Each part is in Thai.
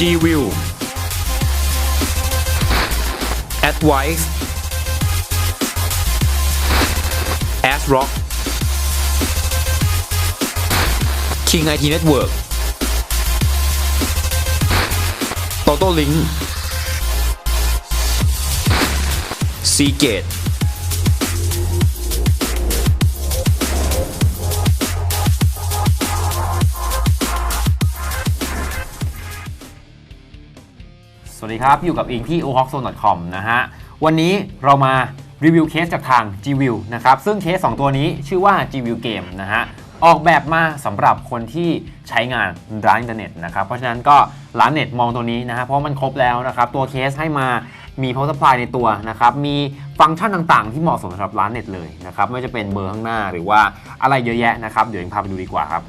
G-View Advice ASRock King IT Network. Toto Link Seagate สวัสดีครับ อยู่กับอิงที่ o h o k z o n e c o m นะฮะ วันนี้เรามารีวิวเคสจากทาง G-View นะครับ ซึ่งเคส 2 ตัวนี้ชื่อว่า G-View Game นะฮะ ออกแบบมาสำหรับคนที่ใช้งานร้านอินเทอร์เน็ตนะครับ เพราะฉะนั้นก็ร้านเน็ตมองตัวนี้นะฮะ เพราะมันครบแล้วนะครับ ตัวเคสให้มามี power supply ในตัวนะครับ มีฟังก์ชันต่างๆ ที่เหมาะสมสำหรับร้านเน็ตเลยนะครับ ไม่ว่าจะเป็นเบอร์ข้างหน้าหรือว่าอะไรเยอะแยะนะครับ เดี๋ยวอิงพาไปดูดีกว่าครับ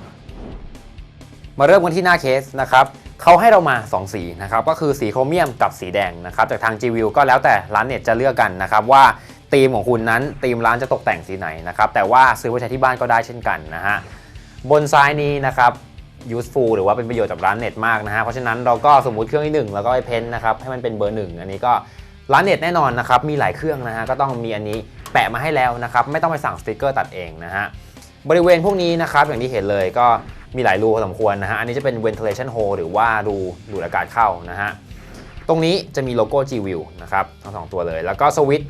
มาเริ่มกันที่หน้าเคสนะครับ เขาให้เรามา 2 สีนะครับก็คือสีโครเมียมกับสีแดงนะครับจากทาง G-View ก็แล้วแต่ร้านเน็ตจะเลือกกันนะครับว่าธีมของคุณนั้นธีมร้านจะตกแต่งสีไหนนะครับแต่ว่าซื้อไว้ใช้ที่บ้านก็ได้เช่นกันนะฮะบนซ้ายนี้นะครับ useful หรือว่าเป็นประโยชน์กับร้านเน็ตมากนะฮะเพราะฉะนั้นเราก็สมมุติเครื่องที่หนึ่งแล้วก็ไปเพ้นท์นะครับให้มันเป็นเบอร์หนึ่งอันนี้ก็ร้านเน็ตแน่นอนนะครับมีหลายเครื่องนะฮะก็ต้องมีอันนี้แปะมาให้แล้วนะครับไม่ต้องไปสั่งสติกเกอร์ตัดเองนะฮะบริเวณพวกนี้นะครับอย่างที่เห็นเลยก็ มีหลายรูพอสมควรนะฮะ อันนี้จะเป็น ventilation hole หรือว่ารูดูดอากาศเข้านะฮะ ตรงนี้จะมีโลโก้ G-View นะครับ ทั้งสองตัวเลย แล้วก็สวิตช์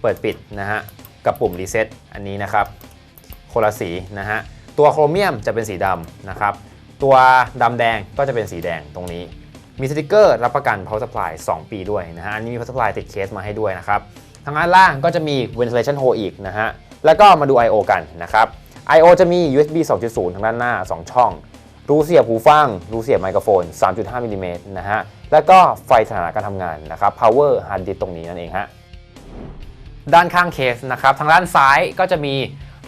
เปิดปิดนะฮะ กับปุ่ม reset อันนี้นะครับคนละสีนะฮะ ตัวโครเมียมจะเป็นสีดำนะครับ ตัวดำแดงก็จะเป็นสีแดงตรงนี้ มีสติกเกอร์รับประกัน power supply 2 ปีด้วยนะฮะ อันนี้มี power supply ติดเคสมาให้ด้วยนะครับ ทางด้านล่างก็จะมี ventilation hole อีกนะฮะ แล้วก็มาดู I/O กันนะครับ I/O จะมี USB 2.0 ทางด้านหน้า 2 ช่อง รูเสียบหูฟัง รูเสียบไมโครโฟน 3.5มิลลิเมตรนะฮะ แล้วก็ไฟสถานะการทำงานนะครับ power hard disk ตรงนี้นั่นเองฮะ ด้านข้างเคสนะครับ ทางด้านซ้ายก็จะมี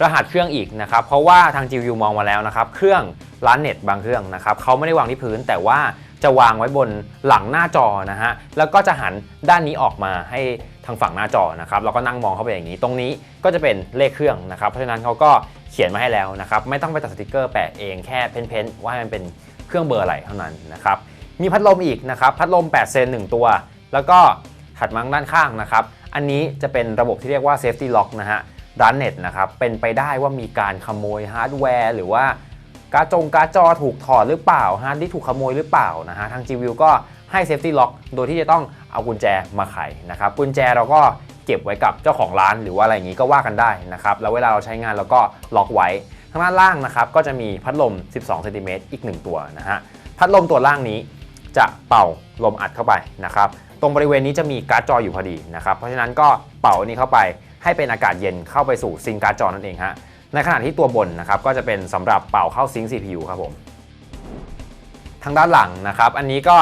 รหัสเครื่องอีกนะครับ เพราะว่าทาง G-View มองมาแล้วนะครับ เครื่องร้านเน็ตบางเครื่องนะครับเขาไม่ได้วางที่พื้นแต่ว่าจะวางไว้บนหลังหน้าจอนะฮะ แล้วก็จะหันด้านนี้ออกมาให้ทางฝั่งหน้าจอนะครับ แล้วก็นั่งมองเข้าไปอย่างนี้ ตรงนี้ก็จะเป็นเลขเครื่องนะครับ เพราะฉะนั้นเขาก็ เขียนมาให้แล้วนะครับไม่ต้องไปตัดสติกเกอร์แปะเองแค่เพ้นๆว่ามันเป็นเครื่องเบอร์อะไรเท่านั้นนะครับมีพัดลมอีกนะครับพัดลม 8 เซน 1 ตัว แล้วก็ถัดมาด้านข้างนะครับอันนี้จะเป็นระบบที่เรียกว่า safety lock นะฮะร้านเน็ตนะครับเป็นไปได้ว่ามีการขโมยฮาร์ดแวร์หรือว่าการจงการจอถูกถอดหรือเปล่าฮาร์ดดิสก์ถูกขโมยหรือเปล่านะฮะทาง G-View ก็ให้ safety lock โดยที่จะต้องเอากุญแจมาไขนะครับกุญแจเราก็ เก็บไว้กับเจ้าของร้านหรือว่าอะไรอย่างนี้ก็ว่ากันได้นะครับแล้วเวลาเราใช้งานเราก็ล็อกไว้ทางด้านล่างนะครับก็จะมีพัดลม 12 เซนติเมตรอีก 1 ตัวนะฮะพัดลมตัวล่างนี้จะเป่าลมอัดเข้าไปนะครับตรงบริเวณนี้จะมีการ์ดจออยู่พอดีนะครับเพราะฉะนั้นก็เป่าอันนี้เข้าไปให้เป็นอากาศเย็นเข้าไปสู่ซิงค์การ์ดจอนั่นเองฮะในขณะที่ตัวบนนะครับก็จะเป็นสำหรับเป่าเข้าซิงค์ CPU ครับผมทางด้านหลังนะครับ อันนี้ก็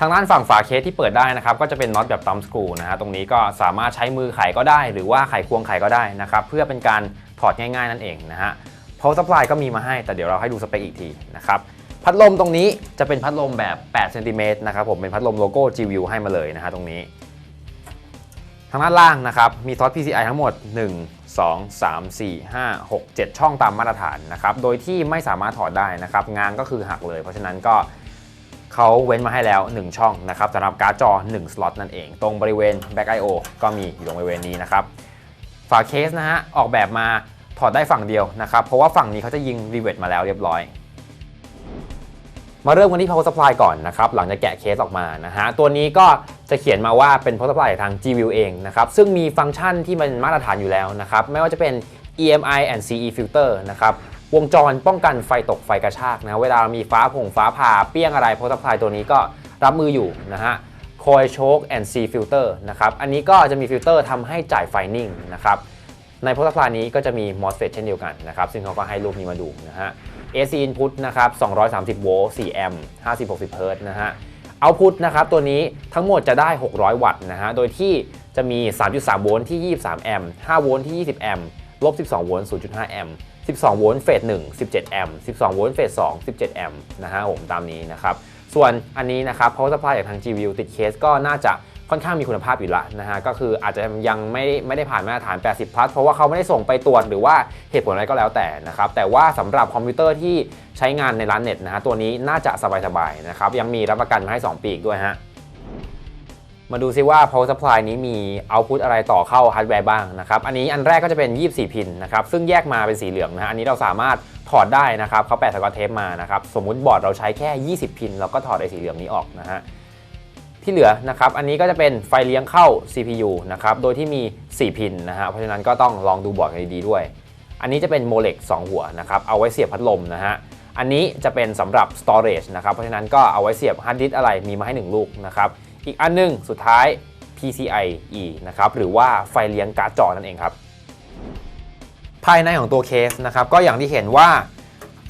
ทางด้านฝั่งฝาเคสที่เปิดได้นะครับก็จะเป็นน็อตแบบตัมสกรูนะฮะตรงนี้ก็สามารถใช้มือไขก็ได้ หรือว่าไขควงไขก็ได้นะครับเพื่อเป็นการถอดง่ายๆนั่นเองนะฮะ power supply ก็มีมาให้แต่เดี๋ยวเราให้ดูสเปคอีกทีนะครับพัดลมตรงนี้จะเป็นพัดลมแบบ8เซนติเมตรนะครับผมเป็นพัดลมโลโก้ G-View ให้มาเลยนะฮะตรงนี้ ทางด้านล่างนะครับมีท็อต PCI ทั้งหมด 1 2 3 4 5 6 7 ช่องตามมาตรฐานนะครับโดยที่ไม่สามารถถอดได้นะครับงานก็คือหักเลย เพราะฉะนั้นก็ เขาเว้นมาให้แล้ว 1 ช่องนะครับสำหรับการ์ดจอ 1 สล็อตนั่นเอง ตรงบริเวณ Back I/O ก็มีอยู่ตรงบริเวณนี้นะครับฝาเคสนะฮะออกแบบมาถอดได้ฝั่งเดียวนะครับ เพราะว่าฝั่งนี้เขาจะยิงรีเวทมาแล้วเรียบร้อย มาเริ่มกันที่ power supply ก่อนนะครับ หลังจากแกะเคสออกมานะฮะ ตัวนี้ก็จะเขียนมาว่าเป็น power supply ทาง G-View เองนะครับ ซึ่งมีฟังก์ชันที่มันมาตรฐานอยู่แล้วนะครับ ไม่ว่าจะเป็น EMI and CE filter นะครับ วงจรป้องกันไฟตกไฟกระชากนะเวลามีฟ้าผงฟ้าผ่าเปี้ยงอะไร power supply ตัวนี้ก็รับมืออยู่นะฮะ coil choke and C filter นะครับอันนี้ก็จะมีฟิลเตอร์ทำให้จ่ายไฟนิ่งนะครับใน power supply นี้ก็จะมี MOSFET เช่นเดียวกันนะครับซึ่งเขาก็ให้รูปนี้มาดูนะฮะ AC input นะครับ230โวลต์4แอมป์50-60เฮิร์ตนะฮะ output นะครับตัวนี้ทั้งหมดจะได้ 600 วัตต์นะฮะ โดยที่จะมี 3.3 โวลต์ที่ 23 แอมป์ 5 โวลต์ที่ 20 แอมป์ ลบ 12 โวลต์ 0.5 แอมป์ 12 โวลต์เฟส 1 17 แอมป์ 12 โวลต์เฟส 2 17 แอมป์นะฮะผมตามนี้นะครับ ส่วนอันนี้นะครับ power supply จากทาง G-View ติดเคสก็น่าจะค่อนข้างมีคุณภาพอยู่ละนะฮะ ก็คืออาจจะยังไม่ไม่ได้ผ่านมาตรฐาน 80 plus เพราะว่าเขาไม่ได้ส่งไปตรวจหรือว่าเหตุผลอะไรก็แล้วแต่นะครับ แต่ว่าสำหรับคอมพิวเตอร์ที่ใช้งานในร้านเน็ตนะฮะตัวนี้น่าจะสบายๆนะครับ ยังมีรับประกันมาให้ 2 ปีอีกด้วยฮะ มาดูซิว่า power supply นี้มี output อะไรต่อเข้าฮาร์ดแวร์บ้างนะครับอันนี้อันแรกก็จะเป็น 24 พินนะครับซึ่งแยกมาเป็นสีเหลืองนะอันนี้เราสามารถถอดได้นะครับเขาแปะสกอตเทปมานะครับสมมุติบอร์ดเราใช้แค่ 20 พินเราก็ถอดไอ้สีเหลืองนี้ออกนะฮะที่เหลือนะครับอันนี้ก็จะเป็นไฟเลี้ยงเข้า CPU นะครับโดยที่มี 4 พินนะฮะเพราะฉะนั้นก็ต้องลองดูบอร์ดกันดีๆด้วย อันนี้จะเป็นโมเลก2หัวนะครับเอาไว้เสียบพัดลมนะฮะอันนี้จะเป็นสำหรับ storage นะครับเพราะฉะนั้นก็เอาไว้เสียบฮาร์ดดิสอะไรมีมาให้ 1 ลูกนะครับ อีกอันหนึงสุดท้าย PCIe นะครับหรือว่าไฟเลี้ยงการ์ดจอนั่นเองครับ ภายในของตัวเคสนะครับก็อย่างที่เห็นว่า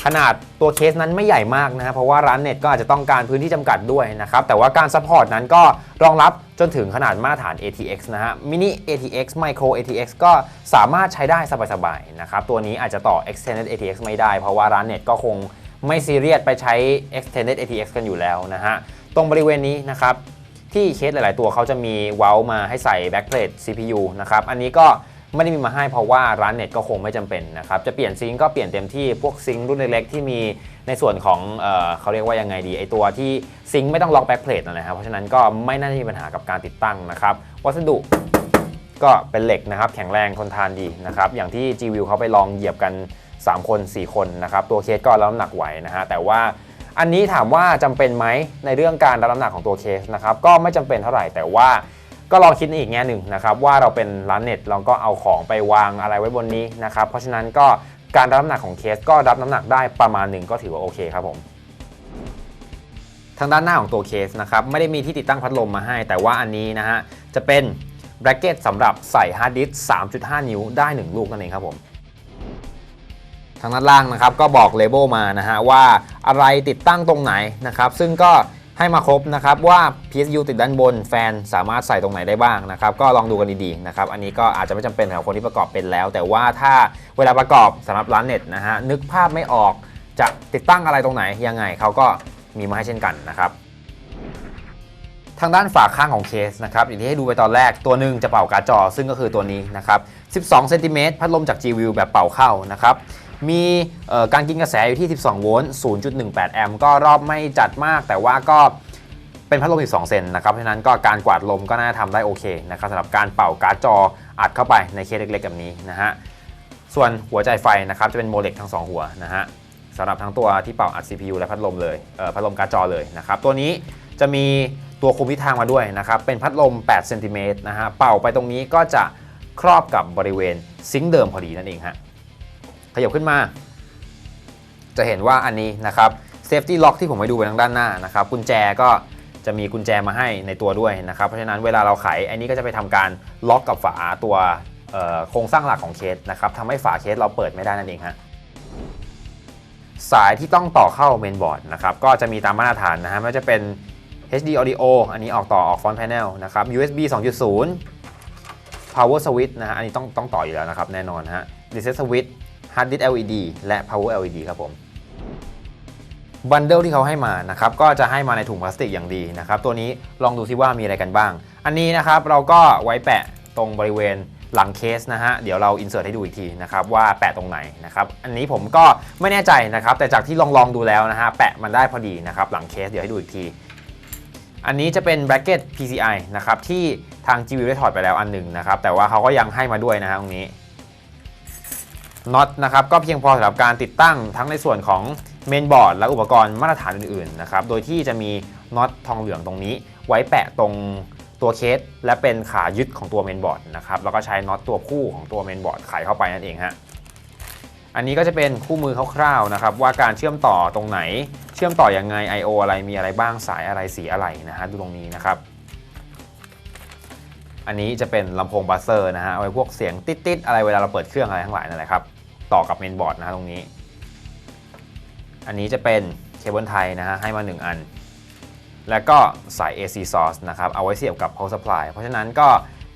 ขนาดตัวเคสนั้นไม่ใหญ่มากนะฮะเพราะว่าร้านเน็ตก็อาจจะต้องการพื้นที่จำกัดด้วยนะครับแต่ว่าการซัพพอร์ตนั้นก็รองรับจนถึงขนาดมาตรฐาน ATX นะฮะ mini ATX micro ATX ก็สามารถใช้ได้สบายๆนะครับตัวนี้อาจจะต่อ extended ATX ไม่ได้ เพราะว่าร้านเน็ตก็คงไม่ซีเรียสไปใช้ extended ATX กันอยู่แล้วนะฮะตรงบริเวณนี้นะครับ ที่เคสหลาย ๆ ตัวเขาจะมีเว้ามาให้ใส่ backplate CPU นะครับ อันนี้ก็ไม่ได้มีมาให้เพราะว่าร้านเน็ตก็คงไม่จำเป็นนะครับ จะเปลี่ยนซิงก็เปลี่ยนเต็มที่พวกซิงรุ่นเล็ก ๆ ที่มีในส่วนของเออเขาเรียกว่ายังไงดี ไอตัวที่ซิงไม่ต้องล็อก backplate นะครับ เพราะฉะนั้นก็ไม่น่าจะมีปัญหากับการติดตั้งนะครับ วัสดุก็เป็นเหล็กนะครับแข็งแรงทนทานดีนะครับ อย่างที่ G-View เขาไปลองเหยียบกัน 3 คน 4 คนนะครับ ตัวเคสก็รับน้ำหนักไหวนะฮะแต่ว่า อันนี้ถามว่าจำเป็นไหมในเรื่องการรับน้ำหนักของตัวเคสนะครับก็ไม่จำเป็นเท่าไหร่แต่ว่าก็ลองคิดในอีกแง่หนึ่งนะครับว่าเราเป็นร้านเน็ตเราก็เอาของไปวางอะไรไว้บนนี้นะครับเพราะฉะนั้นก็การรับน้ำหนักของเคสก็รับน้ำหนักได้ประมาณหนึ่งก็ถือว่าโอเคครับผมทางด้านหน้าของตัวเคสนะครับไม่ได้มีที่ติดตั้งพัดลมมาให้ แต่ว่าอันนี้นะฮะจะเป็นแบร c เกตสำหรับใส่ฮาร์ดดิสก์3.5 นิ้วได้ 1 ลูกนั่นเองครับผม ทางด้านล่างนะครับก็บอกเลเบลมานะฮะว่าอะไรติดตั้งตรงไหนนะครับซึ่งก็ให้มาครบนะครับว่า PSU ติดด้านบนแฟนสามารถใส่ตรงไหนได้บ้างนะครับก็ลองดูกันดีๆนะครับอันนี้ก็อาจจะไม่จำเป็นสำหรับคนที่ประกอบเป็นแล้ว แต่ว่าถ้าเวลาประกอบสำหรับร้านเน็ตนะฮะนึกภาพไม่ออกจะติดตั้งอะไรตรงไหนยังไงเขาก็มีมาให้เช่นกันนะครับทางด้านฝาข้างของเคสนะครับอย่างที่ให้ดูไปตอนแรกตัวหนึ่งจะเป่าการ์ดจอซึ่งก็คือตัวนี้นะครับ 12 เซนติเมตรพัดลมจาก G-View แบบเป่าเข้านะครับ มีการกินกระแสอยู่ที่ 12 โวลต์ 0.18 แอมป์ก็รอบไม่จัดมาก แต่ว่าก็เป็นพัดลม 12 เซนนะครับ เพราะฉะนั้นก็การกวาดลมก็น่าทำได้โอเคนะครับสำหรับการเป่าการ์ดจออัดเข้าไปในเคสเล็กๆแบบนี้นะฮะ ส่วนหัวใจไฟนะครับจะเป็นโมเลกทั้ง 2 หัวนะฮะสำหรับทั้งตัวที่เป่าอัด CPU และพัดลมเลยเพัดลมการ์ดจอเลยนะครับ ตัวนี้จะมีตัวคุมทิศทางมาด้วยนะครับ เป็นพัดลม 8 เซนติเมตรนะฮะ เป่าไปตรงนี้ก็จะครอบกับบริเวณซิงค์เดิมพอดีนั่นเองฮะ ขยับขึ้นมา จะเห็นว่าอันนี้นะครับเซฟตี้ล็อกที่ผมให้ดูไปทางด้านหน้านะครับกุญแจก็จะมีกุญแจมาให้ในตัวด้วยนะครับเพราะฉะนั้นเวลาเราไขอันนี้ก็จะไปทำการล็อกกับฝาตัวโครงสร้างหลักของเคสนะครับทำให้ฝาเคสเราเปิดไม่ได้นั่นเองฮะสายที่ต้องต่อเข้าเมนบอร์ดนะครับก็จะมีตามมาตรฐานนะฮะไม่ว่าจะเป็น HD Audio อันนี้ออกต่อออกฟอนต์ panel นะครับ USB 2.0 Power Switch นะฮะอันนี้ต้องต้องต่ออยู่แล้วนะครับแน่นอนฮะ Reset Switch Hard Disk LED และ Power LED ครับผมบันเดิลที่เขาให้มานะครับก็จะให้มาในถุงพลาสติกอย่างดีนะครับตัวนี้ลองดูซิว่ามีอะไรกันบ้าง อันนี้นะครับเราก็ไว้แปะตรงบริเวณหลังเคสนะฮะเดี๋ยวเราอินเสิร์ตให้ดูอีกทีนะครับว่าแปะตรงไหนนะครับอันนี้ผมก็ไม่แน่ใจนะครับแต่จากที่ลองลองดูแล้วนะฮะแปะมันได้พอดีนะครับหลังเคสเดี๋ยวให้ดูอีกที อันนี้จะเป็นแบร c เกต PCI นะครับที่ทาง GW ได้ถอดไปแล้วอันหนึ่งนะครับแต่ว่าเขาก็ยังให้มาด้วยนะฮะตรงนี้ น็อตนะครับก็เพียงพอสำหรับการติดตั้งทั้งในส่วนของเมนบอร์ดและอุปกรณ์มาตรฐานอื่นๆนะครับโดยที่จะมีน็อตทองเหลืองตรงนี้ ไว้แปะตรงตัวเคส และเป็นขายึดของตัวเมนบอร์ดนะครับแล้วก็ใช้น็อตตัวคู่ของตัวเมนบอร์ดไขเข้าไปนั่นเองฮะอันนี้ก็จะเป็นคู่มือคร่าวๆนะครับว่าการเชื่อมต่อตรงไหน เชื่อมต่อยังไง I/O อะไรมีอะไรบ้างสายอะไรสีอะไรนะฮะดูตรงนี้นะครับอันนี้จะเป็นลำโพงบัสเซอร์นะฮะเอาไว้พวกเสียงติดๆอะไรเวลาเราเปิดเครื่องอะไรทั้งหลายนั่นแหละครับ ต่อกับเมนบอร์ดนะตรงนี้ อันนี้จะเป็นเคเบิลไทยนะฮะให้มา 1 อัน แล้วก็สาย AC source นะครับเอาไว้เสียบกับ power supply เพราะฉะนั้นก็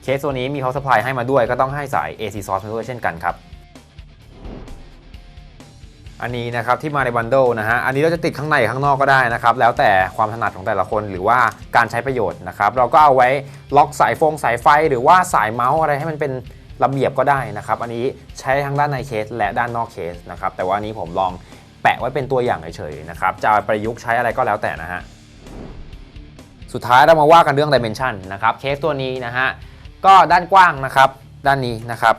เคสตัวนี้มี power supply ให้มาด้วยก็ต้องให้สาย AC source มาด้วยเช่นกันครับอันนี้นะครับที่มาในบันเดิลนะฮะ อันนี้เราจะติดข้างในข้างนอกก็ได้นะครับ แล้วแต่ความถนัดของแต่ละคนหรือว่าการใช้ประโยชน์นะครับ เราก็เอาไว้ล็อกสายฟงสายไฟหรือว่าสายเมาส์อะไรให้มันเป็น ระเบียบก็ได้นะครับ อันนี้ใช้ทั้งด้านในเคสและด้านนอกเคสนะครับ แต่ว่าอันนี้ผมลองแปะไว้เป็นตัวอย่างเฉยๆนะครับ จะประยุกต์ใช้อะไรก็แล้วแต่นะฮะ สุดท้ายเรามาว่ากันเรื่อง dimension นะครับ เคสตัวนี้นะฮะ ก็ด้านกว้างนะครับ ด้านนี้นะครับ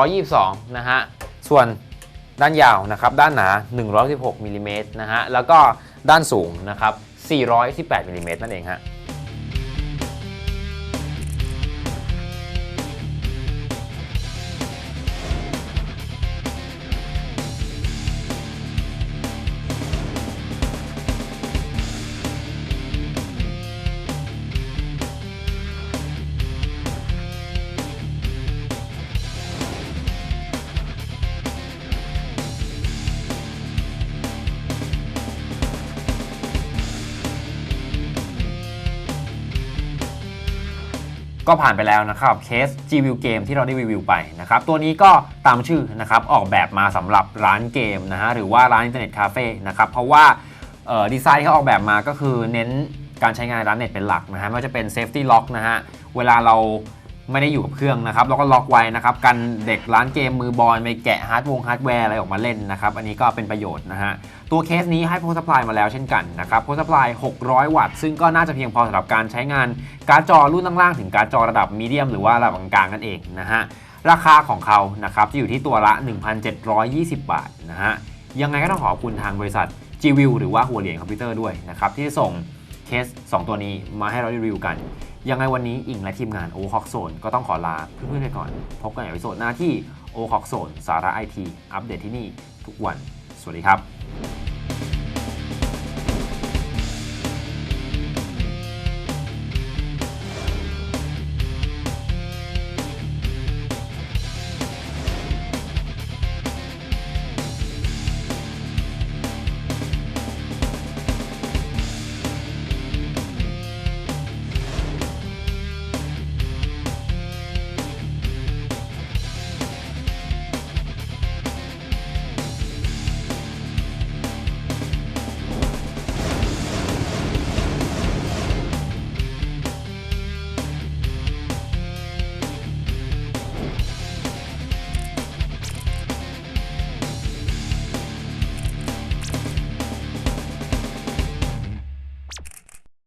322 นะฮะ ส่วนด้านยาวนะครับ ด้านหนา 116มิลลิเมตรนะฮะ แล้วก็ด้านสูงนะครับ 418มิลลิเมตรนั่นเองฮะ ก็ผ่านไปแล้วนะครับเคส G-View เกมที่เราได้รีวิวไปนะครับตัวนี้ก็ตามชื่อนะครับออกแบบมาสำหรับร้านเกมนะฮะหรือว่าร้านอินเทอร์เน็ตคาเฟ่นะครับเพราะว่าดีไซน์ที่เขาออกแบบมาก็คือเน้นการใช้งานร้านเน็ตเป็นหลักนะฮะไม่ว่าจะเป็น Safety Lock นะฮะเวลาเรา ไม่ได้อยู่กับเครื่องนะครับเราก็ล็อกไว้นะครับกันเด็กร้านเกมมือบอลไปแกะฮาร์ดวงฮาร์ดแวร์อะไรออกมาเล่นนะครับอันนี้ก็เป็นประโยชน์นะฮะตัวเคสนี้ให้ power supply มาแล้วเช่นกันนะครับ power supply 600 วัตต์ ซึ่งก็น่าจะเพียงพอสำหรับการใช้งานการ์ดจอรุ่นล่างๆถึงการ์ดจอระดับมีเดียมหรือว่าระดับกลางนั่นเองนะฮะราคาของเขานะครับจะอยู่ที่ตัวละ 1,720 บาทนะฮะยังไงก็ต้องขอบคุณทางบริษัท G-View หรือว่าหัวเหรียญคอมพิวเตอร์ด้วยนะครับที่ส่งเคส 2 ตัวนี้มาให้เรารีวิวกัน ยังไงวันนี้อิงและทีมงานโอฮอกโซนก็ต้องขอลาเพื่อนๆไปก่อน พบกันในวิดีโอหน้าที่โอฮอกโซนสาระไอทีอัปเดตที่นี่ทุกวัน สวัสดีครับ